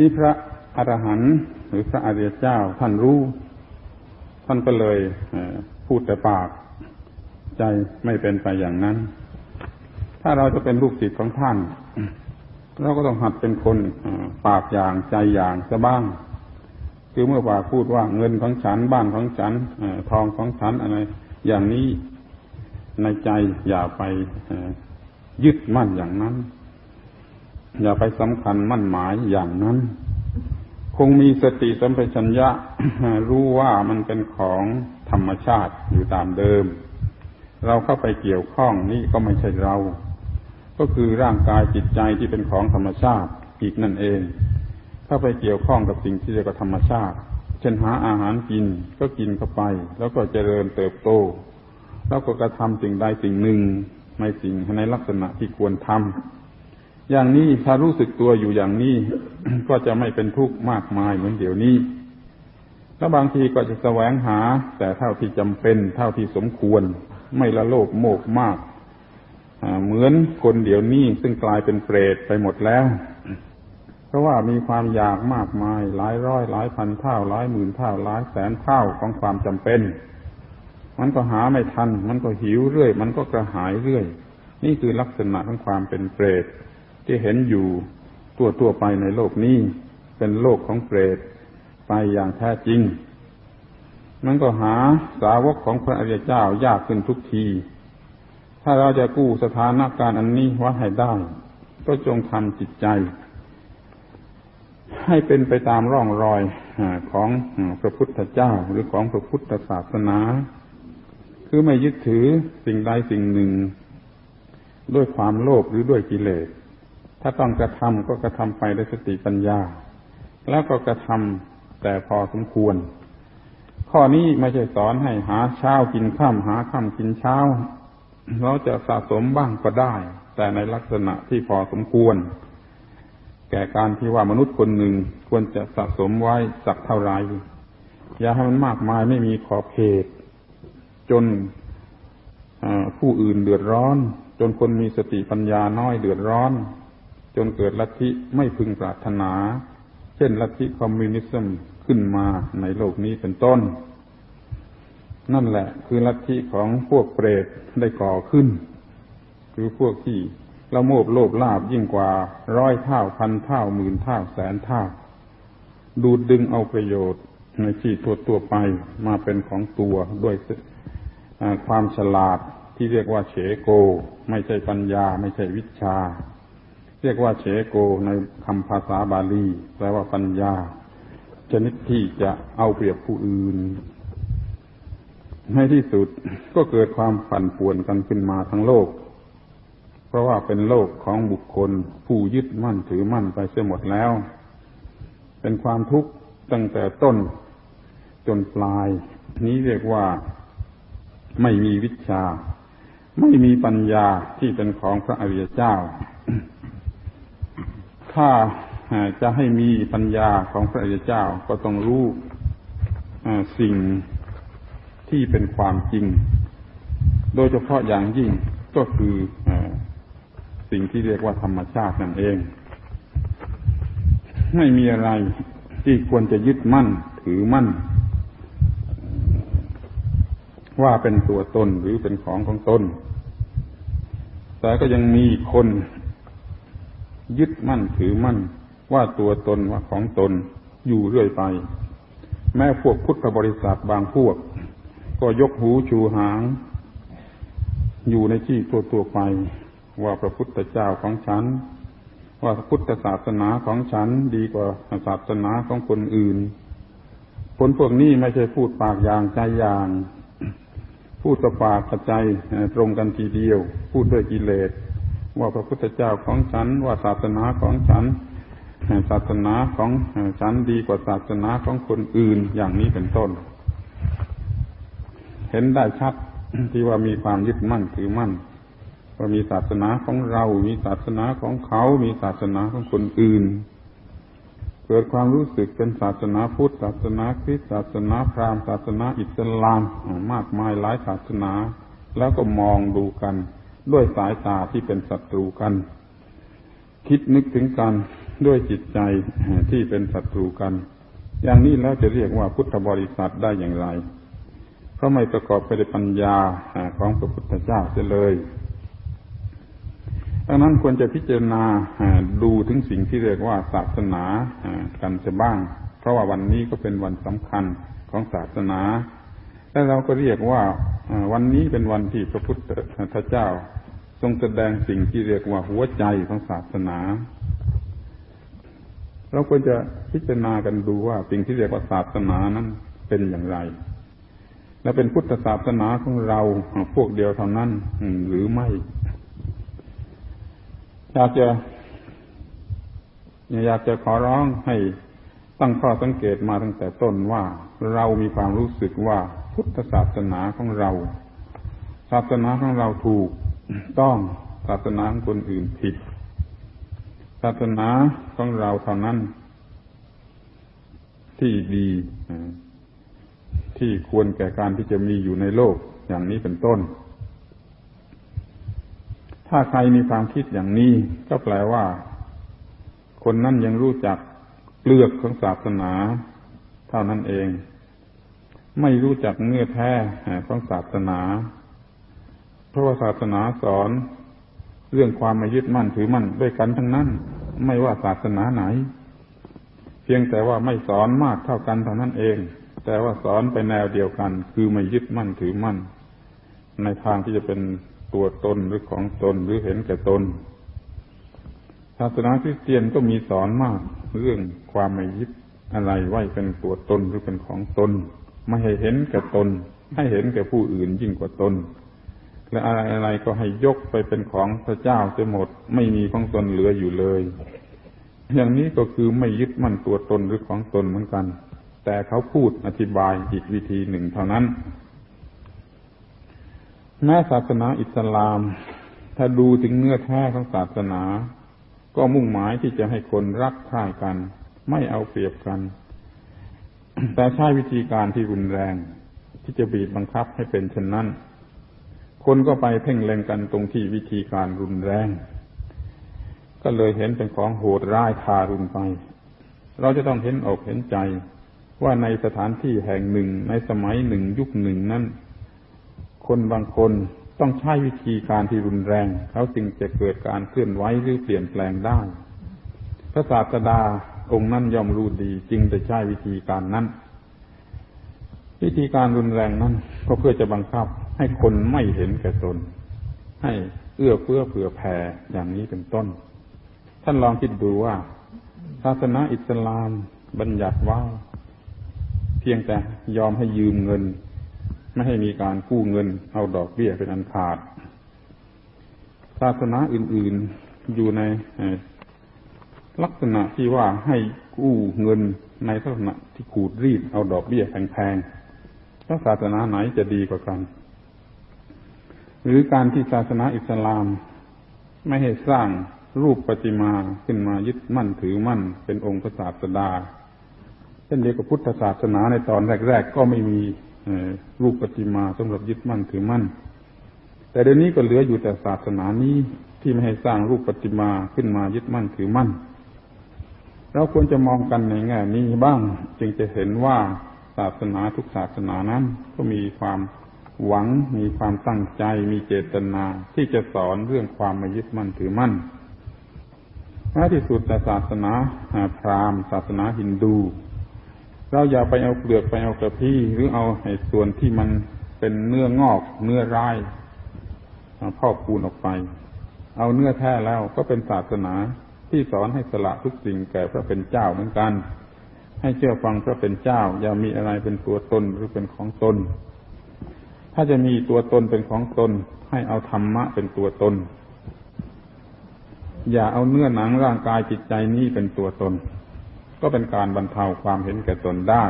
ที่พระอรหันต์หรือพระอริยเจ้าท่านรู้ ท่านก็เลยพูดแต่ปาก ใจไม่เป็นไปอย่างนั้น ถ้าเราจะเป็นลูกศิษย์ของท่าน เราก็ต้องหัดเป็นคนปากอย่างใจอย่างซะบ้าง คือเมื่อปากพูดว่าเงินของฉันบ้านของฉันทองของฉันอะไร อย่างนี้ในใจอย่าไปยึดมั่นอย่างนั้น อย่าไปสำคัญมั่นหมายอย่างนั้น คงมีสติสัมปชัญญะรู้ว่ามันเป็นของธรรมชาติอยู่ตามเดิม เราเข้าไปเกี่ยวข้องนี่ก็ไม่ใช่เรา ก็คือร่างกายจิตใจที่เป็นของธรรมชาติอีกนั่นเอง ถ้าไปเกี่ยวข้องกับสิ่งที่เรียกว่าธรรมชาติ เช่นหาอาหารกินก็กินเข้าไป แล้วก็เจริญเติบโต แล้วก็กระทำสิ่งใดสิ่งหนึ่งไม่สิ่งในลักษณะที่ควรทำ อย่างนี้ถ้ารู้สึกตัวอยู่อย่างนี้ ก็จะไม่เป็นทุกข์มากมายเหมือนเดี๋ยวนี้ แล้วบางทีก็จะแสวงหา แต่เท่าที่จำเป็น เท่าที่สมควร ไม่ละโลภโมกมากเหมือนคนเดี๋ยวนี้ซึ่งกลายเป็นเปรตไปหมดแล้ว เพราะว่ามีความอยากมากมาย หลายร้อยหลายพันเท่าหลายหมื่นเท่าหลายแสนเท่าของความจำเป็น มันก็หาไม่ทัน มันก็หิวเรื่อย มันก็กระหายเรื่อย นี่คือลักษณะของความเป็นเปรต ที่เห็นอยู่ตัวตัวไปในโลกนี้ เป็นโลกของเปรตไปอย่างแท้จริง มันก็หาสาวกของพระอริยเจ้ายากขึ้นทุกที ถ้าเราจะกู้สถานการณ์อันนี้ไว้ให้ได้ ก็จงทำจิตใจ ให้เป็นไปตามร่องรอยของพระพุทธเจ้าหรือของพระพุทธศาสนา คือไม่ยึดถือสิ่งใดสิ่งหนึ่ง ด้วยความโลภหรือด้วยกิเลส ถ้าต้องกระทำก็กระทำไปด้วยสติปัญญา แล้วก็กระทำแต่พอสมควร ข้อนี้ไม่ใช่สอนให้หาเช้ากินข้ามหาข้ามกินเช้า เราจะสะสมบ้างก็ได้ แต่ในลักษณะที่พอสมควร แก่การที่ว่ามนุษย์คนหนึ่งควรจะสะสมไว้สักเท่าไรอย่าให้มันมากมายไม่มีขอบเขต จนผู้อื่นเดือดร้อน จนคนมีสติปัญญาน้อยเดือดร้อน จนเกิดลัทธิไม่พึงปรารถนา เช่นลัทธิคอมมิวนิสต์ขึ้นมาในโลกนี้เป็นต้น นั่นแหละ คือลัทธิของพวกเปรตได้ก่อขึ้น คือพวกที่ละโมบโลภลาบยิ่งกว่าร้อยเท่าพันเท่าหมื่นเท่าแสนเท่าดูดดึงเอาประโยชน์ในที่ตัวตัวไปมาเป็นของตัวด้วยความฉลาดที่เรียกว่าเฉโก ไม่ใช่ปัญญา ไม่ใช่วิชา เรียกว่าเฉโกในคำภาษาบาลีแปลว่าปัญญา ชนิดที่จะเอาเปรียบผู้อื่น ในที่สุดก็เกิดความปั่นป่วนกันขึ้นมาทั้งโลก เพราะว่าเป็นโลกของบุคคล ผู้ยึดมั่นถือมั่นไปเสียหมดแล้ว เป็นความทุกข์ตั้งแต่ต้นจนปลาย นี้เรียกว่าไม่มีวิชา ไม่มีปัญญาที่เป็นของพระอริยเจ้า ถ้าจะให้มีปัญญาของพระอริยเจ้าก็ต้องรู้สิ่งที่เป็นความจริง โดยเฉพาะอย่างยิ่งก็คือสิ่งที่เรียกว่าธรรมชาตินั่นเอง ไม่มีอะไรที่ควรจะยึดมั่นถือมั่น ว่าเป็นตัวตนหรือเป็นของของตน แต่ก็ยังมีคน ยึดมั่นถือมั่นว่าตัวตนว่าของตนอยู่เรื่อยไป แม้พวกพุทธบริษัทบางพวก ก็ยกหูชูหาง อยู่ในที่ตัวตัวไป ว่าพระพุทธเจ้าของฉัน ว่าพุทธศาสนาของฉันดีกว่าศาสนาของคนอื่น คนพวกนี้ไม่ใช่พูดปากอย่างใจอย่าง พูดกับปากกับใจตรงกันทีเดียว พูดด้วยกิเลส ว่าพระพุทธเจ้าของฉัน ว่าศาสนาของฉันศาสนาของฉันดีกว่าศาสนาของคนอื่นอย่างนี้เป็นต้น เห็นได้ชัดที่ว่ามีความยึดมั่นถือมั่นว่ามีศาสนาของเรา มีศาสนาของเขา มีศาสนาของคนอื่น เกิดความรู้สึกเป็นศาสนาพุทธ ศาสนาคริสต์ ศาสนาพราหมณ์ ศาสนาอิสลาม มากมายหลายศาสนา แล้วก็มองดูกัน ด้วยสายตาที่เป็นศัตรูกัน คิดนึกถึงกันด้วยจิตใจที่เป็นศัตรูกัน อย่างนี้แล้วจะเรียกว่าพุทธบริษัทได้อย่างไร เพราะไม่ประกอบไปด้วยปัญญาของพระพุทธเจ้าเสียเลยดังนั้นควรจะพิจารณาดูถึงสิ่งที่เรียกว่าศาสนากันจะบ้าง เพราะว่าวันนี้ก็เป็นวันสำคัญของศาสนา และเราก็เรียกว่าวันนี้เป็นวันที่พระพุทธเจ้า ทรงแสดงสิ่งที่เรียกว่าหัวใจของศาสนา เราควรจะพิจารณากันดูว่าสิ่งที่เรียกว่าศาสนานั้นเป็นอย่างไร และเป็นพุทธศาสนาของเราพวกเดียวเท่านั้นหรือไม่อยากจะอยากจะขอร้องให้ตั้งข้อสังเกตมาตั้งแต่ต้นว่าเรามีความรู้สึกว่าพุทธศาสนาของเรา ศาสนาของเราถูก ต้องศาสนาคนอื่นผิด ศาสนาของเราเท่านั้น ที่ดีที่ควรแก่การที่จะมีอยู่ในโลกอย่างนี้เป็นต้น ถ้าใครมีความคิดอย่างนี้ ก็แปลว่า คนนั้นยังรู้จักเปลือกของศาสนา เท่านั้นเอง ไม่รู้จักเนื้อแท้ของศาสนา เพราะว่าศาสนาสอน เรื่องความไม่ยึดมั่นถือมั่นด้วยกันทั้งนั้น ไม่ว่าศาสนาไหน เพียงแต่ว่าไม่สอนมากเท่ากันเท่านั้นเอง แต่ว่าสอนไปแนวเดียวกัน คือไม่ยึดมั่นถือมั่น ในทางที่จะเป็นตัวตนหรือของตนหรือเห็นแก่ตนศาสนาคริสเตียนก็มีสอนมากเรื่องความไม่ยึดอะไรไว้เป็นตัวตนหรือเป็นของตน ไม่ให้เห็นแก่ตน ให้เห็นแก่ผู้อื่นยิ่งกว่าตน และอะไรอะไรก็ให้ยกไปเป็นของพระเจ้าเสียหมด ไม่มีของตนเหลืออยู่เลย อย่างนี้ก็คือไม่ยึดมั่นตัวตนหรือของตนเหมือนกัน แต่เขาพูดอธิบายอีกวิธีหนึ่งเท่านั้น แม้ศาสนาอิสลาม ถ้าดูถึงเนื้อแท้ของศาสนา ก็มุ่งหมายที่จะให้คนรักใคร่กัน ไม่เอาเปรียบกัน แต่ใช้วิธีการที่รุนแรง ที่จะบีบบังคับให้เป็นเช่นนั้น คนก็ไปเพ่งเล็งกันตรงที่วิธีการรุนแรง ก็เลยเห็นเป็นของโหดร้ายทารุณไป เราจะต้องเห็นอกเห็นใจ ว่าในสถานที่แห่งหนึ่งในสมัยหนึ่งยุคหนึ่งนั้น คนบางคนต้องใช้วิธีการที่รุนแรง เขาจึงจะเกิดการเคลื่อนไหวหรือเปลี่ยนแปลงได้ พระศาสดาองค์นั้นย่อมรู้ดีจึงจะใช้วิธีการนั้น วิธีการรุนแรงนั้นก็เพื่อจะบังคับ ให้คนไม่เห็นแก่ตน ให้เอื้อเฟื้อเผื่อแผ่อย่างนี้เป็นต้น ท่านลองคิดดูว่า ศาสนาอิสลามบัญญัติว่า เพียงแต่ยอมให้ยืมเงิน ไม่ให้มีการกู้เงิน เอาดอกเบี้ยเป็นอันขาด ศาสนาอื่น ๆอยู่ในลักษณะที่ว่าให้กู้เงินในลักษณะที่ขูดรีดเอาดอกเบี้ยแพงๆแล้วศาสนาไหนจะดีกว่ากัน หรือการที่ศาสนาอิสลาม ไม่ให้สร้างรูปปฏิมาขึ้นมายึดมั่นถือมั่น เป็นองค์พระศาสดาเช่นเดียวกับพุทธศาสนาในตอนแรก ๆ ก็ไม่มีรูปปฏิมาสำหรับยึดมั่นถือมั่น แต่เดี๋ยวนี้ก็เหลืออยู่แต่ศาสนานี้ที่ไม่ให้สร้างรูปปฏิมาขึ้นมายึดมั่นถือมั่น เราควรจะมองกันในแง่นี้บ้าง จึงจะเห็นว่าศาสนาทุกศาสนานั้นก็มีความ หวังมีความตั้งใจมีเจตนาที่จะสอนเรื่องความไม่ยึดมั่นถือมั่นท้ายที่สุดแต่ศาสนาพราหมณ์ ศาสนาฮินดู เราอย่าไปเอาเปลือกไปเอากระพี้หรือเอาไอ้ส่วนที่มันเป็นเนื้องอกเนื้อร้ายพอกปูนออกไป เอาเนื้อแท้แล้วก็เป็นศาสนาที่สอนให้สละทุกสิ่งแก่พระเป็นเจ้าเหมือนกัน ให้เชื่อฟังพระเป็นเจ้า อย่ามีอะไรเป็นตัวตนหรือเป็นของตน ถ้าจะมีตัวตนเป็นของตน ให้เอาธรรมะเป็นตัวตน อย่าเอาเนื้อหนังร่างกายจิตใจนี้เป็นตัวตน ก็เป็นการบรรเทาความเห็นแก่ตนได้